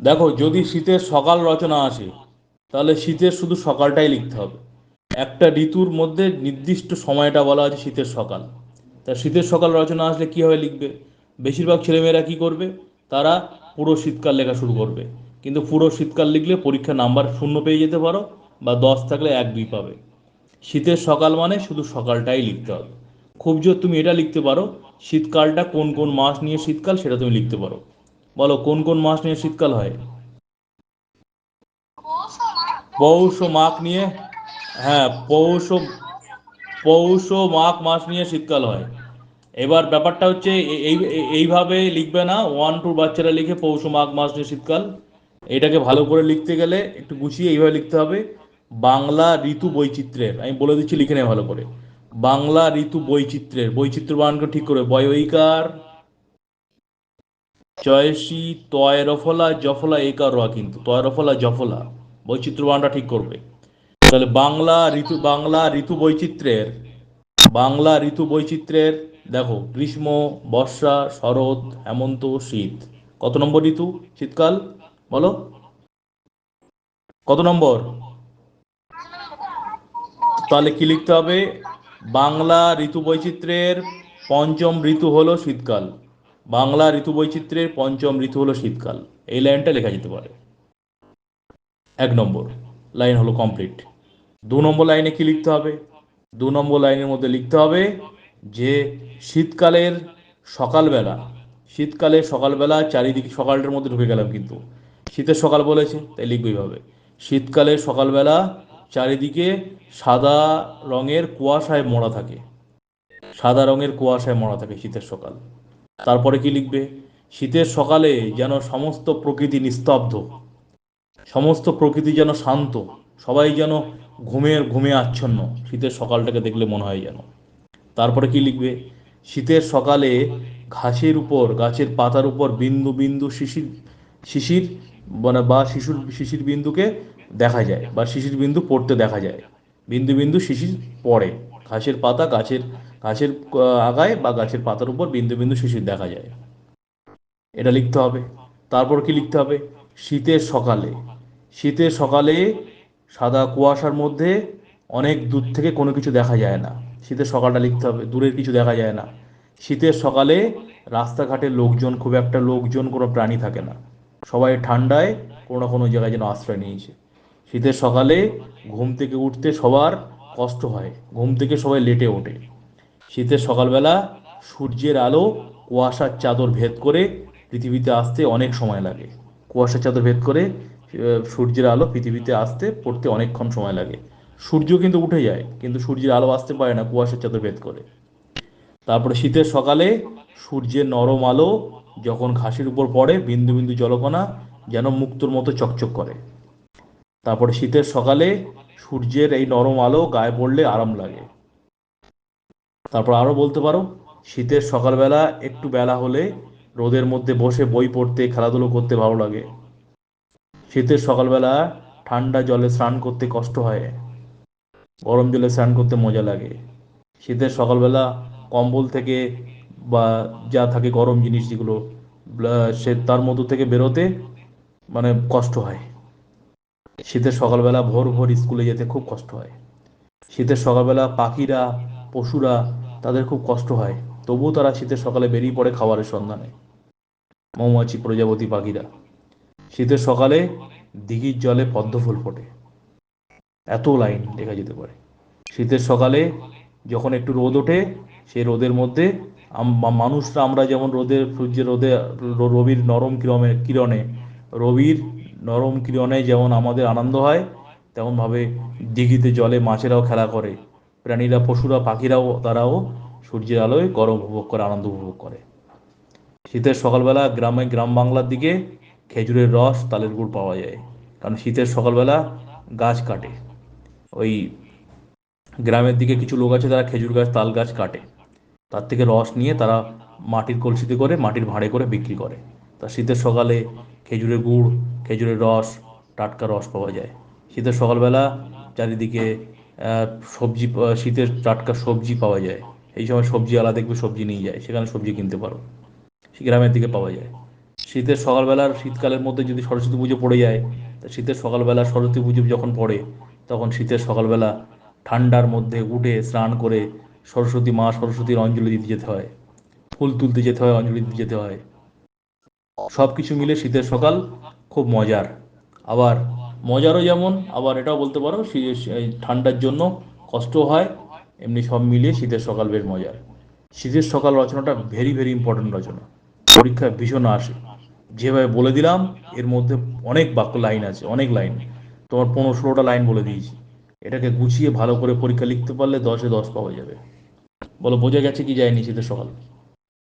দেখো, যদি শীতের সকাল রচনা আসে, তাহলে শীতের শুধু সকালটাই লিখতে হবে। একটা ঋতুর মধ্যে নির্দিষ্ট সময়টা বলা আছে শীতের সকাল। তা শীতের সকাল রচনা আসলে কীভাবে লিখবে? বেশিরভাগ ছেলেমেয়েরা কী করবে? তারা পুরো শীতকাল লেখা শুরু করবে। কিন্তু পুরো শীতকাল লিখলে পরীক্ষা নাম্বার শূন্য পেয়ে যেতে পারো বা দশ থাকলে এক দুই পাবে। শীতের সকাল মানে শুধু সকালটাই লিখতে হবে। খুব জোর তুমি এটা লিখতে পারো, শীতকালটা কোন কোন মাস নিয়ে শীতকাল সেটা তুমি লিখতে পারো। বলো, কোন কোন মাস নিয়ে শীতকাল হয়? পৌষ মাঘ নিয়ে হ্যাঁ পৌষ পৌষ মাঘ মাস নিয়ে শীতকাল হয়। এবার ব্যাপারটা হচ্ছে এই এই- এইভাবে লিখবে না ওয়ান টু বাচ্চারা লিখে পৌষ মাঘ মাস নিয়ে শীতকাল। এটাকে ভালো করে লিখতে গেলে একটু গুছিয়ে এইভাবে লিখতে হবে। বাংলা ঋতু বৈচিত্র্যের, আমি বলে দিচ্ছি লিখে নেয় ভালো করে। বাংলা ঋতু বৈচিত্র্যের, বৈচিত্র্য বানানকে ঠিক করে বয়ইকার জয়সী তয় রফলা জফলা একার র কিন্তু তয় রফলা জফলা বৈচিত্র্য বানানটা ঠিক করবে। তাহলে বাংলা ঋতু বাংলা ঋতু বৈচিত্র্যের, বাংলা ঋতু বৈচিত্র্যের, দেখো, গ্রীষ্ম, বর্ষা, শরৎ, হেমন্ত, শীত। কত নম্বর ঋতু শীতকাল? বলো। কত নম্বর? তাহলে কি লিখতে হবে? বাংলা ঋতু বৈচিত্র্যের পঞ্চম ঋতু হলো শীতকাল। বাংলা ঋতু বৈচিত্র্যের পঞ্চম ঋতু হলো শীতকাল। এই লাইনটা লেখা যেতে পারে। এক নম্বর, লাইন হলো কমপ্লিট। দু নম্বর লাইনে কি লিখতে হবে? দু নম্বর লাইনের মধ্যে লিখতে হবে যে, শীতকালের সকালবেলা শীতকালে সকালবেলা চারিদিকে সকালটার মধ্যে ঢুকে গেলাম কিন্তু। শীতের সকাল বলেছে, তাই লিখবে এইভাবে। শীতকালে সকালবেলা চারিদিকে সাদা রঙের কুয়াশায় মোড়া থাকে। সাদা রঙের কুয়াশায় মোড়া থাকে শীতের সকাল। তারপরে কি লিখবে? শীতের সকালে যেন সমস্ত প্রকৃতি নিস্তব্ধ, সমস্ত প্রকৃতি যেন শান্ত, সবাই যেন ঘুমের ঘুমে আচ্ছন্ন, শীতের সকালটাকে দেখলে মনে হয় যেন। তারপরে কি লিখবে? শীতের সকালে ঘাসের উপর, গাছের পাতার উপর বিন্দু বিন্দু শিশির শিশির মানে বা শিশুর, শিশির বিন্দুকে দেখা যায় বা শিশির বিন্দু পড়তে দেখা যায়। বিন্দু বিন্দু শিশির পড়ে। ঘাসের পাতা গাছের গাছের আগায় বা গাছের পাতার উপর বিন্দু বিন্দু শিশির দেখা যায়। এটা লিখতে হবে। তারপর কি লিখতে হবে? শীতের সকালে। শীতের সকালে সাদা কুয়াশার মধ্যে অনেক দূর থেকে কোনো কিছু দেখা যায় না। শীতের সকালটা লিখতে হবে। দূরের কিছু দেখা যায় না। শীতের সকালে রাস্তাঘাটে লোকজন, খুব একটা লোকজন, কোনো প্রাণী থাকে না। সবাই ঠান্ডায় কোনো না কোনো জায়গায় যেন আশ্রয় নিয়েছে। শীতের সকালে ঘুম থেকে উঠতে সবার কষ্ট হয়। ঘুম থেকে সবাই লেটে ওঠে। শীতের সকালবেলা সূর্যের আলো কুয়াশার চাদর ভেদ করে পৃথিবীতে আসতে অনেক সময় লাগে। কুয়াশার চাদর ভেদ করে সূর্যের আলো পৃথিবীতে আসতে পড়তে অনেকক্ষণ সময় লাগে। সূর্য কিন্তু উঠে যায়, কিন্তু সূর্যের আলো আসতে পারে না, কুয়াশার চাদর ভেদ করে। তারপরে শীতের সকালে সূর্যের নরম আলো যখন ঘাসের উপর পড়ে, বিন্দু বিন্দু জলকণা যেন মুক্তোর মতো চকচক করে। তারপরে শীতের সকালে সূর্যের এই নরম আলো গায়ে পড়লে আরাম লাগে। তারপর আরও বলতে পারো, শীতের সকালবেলা একটু বেলা হলে রোদের মধ্যে বসে বই পড়তে, খেলাধুলো করতে ভালো লাগে। শীতের সকালবেলা ঠান্ডা জলে স্নান করতে কষ্ট হয়। গরম জলে স্নান করতে মজা লাগে। শীতের সকালবেলা কম্বল থেকে বা যা থাকে গরম জিনিস যেগুলো সে তার মধ্য থেকে বেরোতে মানে কষ্ট হয়। শীতের সকালবেলা ভোর ভোর স্কুলে যেতে খুব কষ্ট হয়। শীতের সকালবেলা পাখিরা, পশুরা তাদের খুব কষ্ট হয়। তবুও তারা শীতের সকালে বেরিয়ে পড়ে খাবারের সন্ধানে। মৌমাছি, প্রজাপতি, পাখিরা। শীতের সকালে দিঘির জলে পদ্ম ফুল ফোটে। এত লাইন দেখা যেতে পারে। শীতের সকালে যখন একটু রোদ ওঠে, সেই রোদের মধ্যে মানুষরা আমরা যেমন রোদের, সূর্যের রোদে রবির নরম কিরণে কিরণে রবির নরম কিরণে যেমন আমাদের আনন্দ হয়, তেমনভাবে দিঘিতে জলে মাছেরাও খেলা করে। প্রাণীরা, পশুরা, পাখিরাও, তারাও সূর্যের আলোয় গরম উপভোগ করে, আনন্দ উপভোগ করে। শীতের সকালবেলা গ্রামে গ্রাম বাংলার দিকে খেজুরের রস, তালের গুড় পাওয়া যায়। কারণ শীতের সকালবেলা গাছ কাটে। ওই গ্রামের দিকে কিছু লোক আছে, তারা খেজুর গাছ, তাল গাছ কাটে। তার থেকে রস নিয়ে তারা মাটির কলসিতে করে, মাটির ভাঁড়ে করে বিক্রি করে। তা শীতের সকালে খেজুরের গুড় খেজুরের রস, টাটকা রস পাওয়া যায়। শীতের সকালবেলা চারিদিকে সবজি শীতের টাটকা সবজি পাওয়া যায়। এই সময় সবজি আলাদা দেখবে, সবজি নিয়ে যায়। সেখানে সবজি কিনতে পারো। গ্রামের দিকে পাওয়া যায়। শীতের সকালবেলার, শীতকালের মধ্যে যদি সরস্বতী পুজো পড়ে যায়, তা শীতের সকালবেলা সরস্বতী পুজো যখন পড়ে, তখন শীতের সকালবেলা ঠান্ডার মধ্যে উঠে স্নান করে সরস্বতী মা সরস্বতীর অঞ্জলি দিতে যেতে হয়। ফুল তুলতে যেতে হয়, অঞ্জলি দিতে যেতে হয়। সব কিছু মিলে শীতের সকাল খুব মজার। আবার মজারও যেমন, আবার এটাও বলতে পারো ঠান্ডার জন্য কষ্ট হয়, এমনি সব মিলিয়ে শীতের সকাল বেশ মজার। শীতের সকাল রচনাটা ভেরি ভেরি ইম্পর্টেন্ট রচনা। পরীক্ষায় ভীষণ আসে। যেভাবে বলে দিলাম, এর মধ্যে অনেক বাক্য লাইন আছে, অনেক লাইন। তোমার পনেরো ষোলোটা লাইন বলে দিয়েছি। এটাকে গুছিয়ে ভালো করে পরীক্ষা লিখতে পারলে দশে দশ পাওয়া যাবে। বলো, বোঝা গেছে কি যায়নি শীতের সকাল?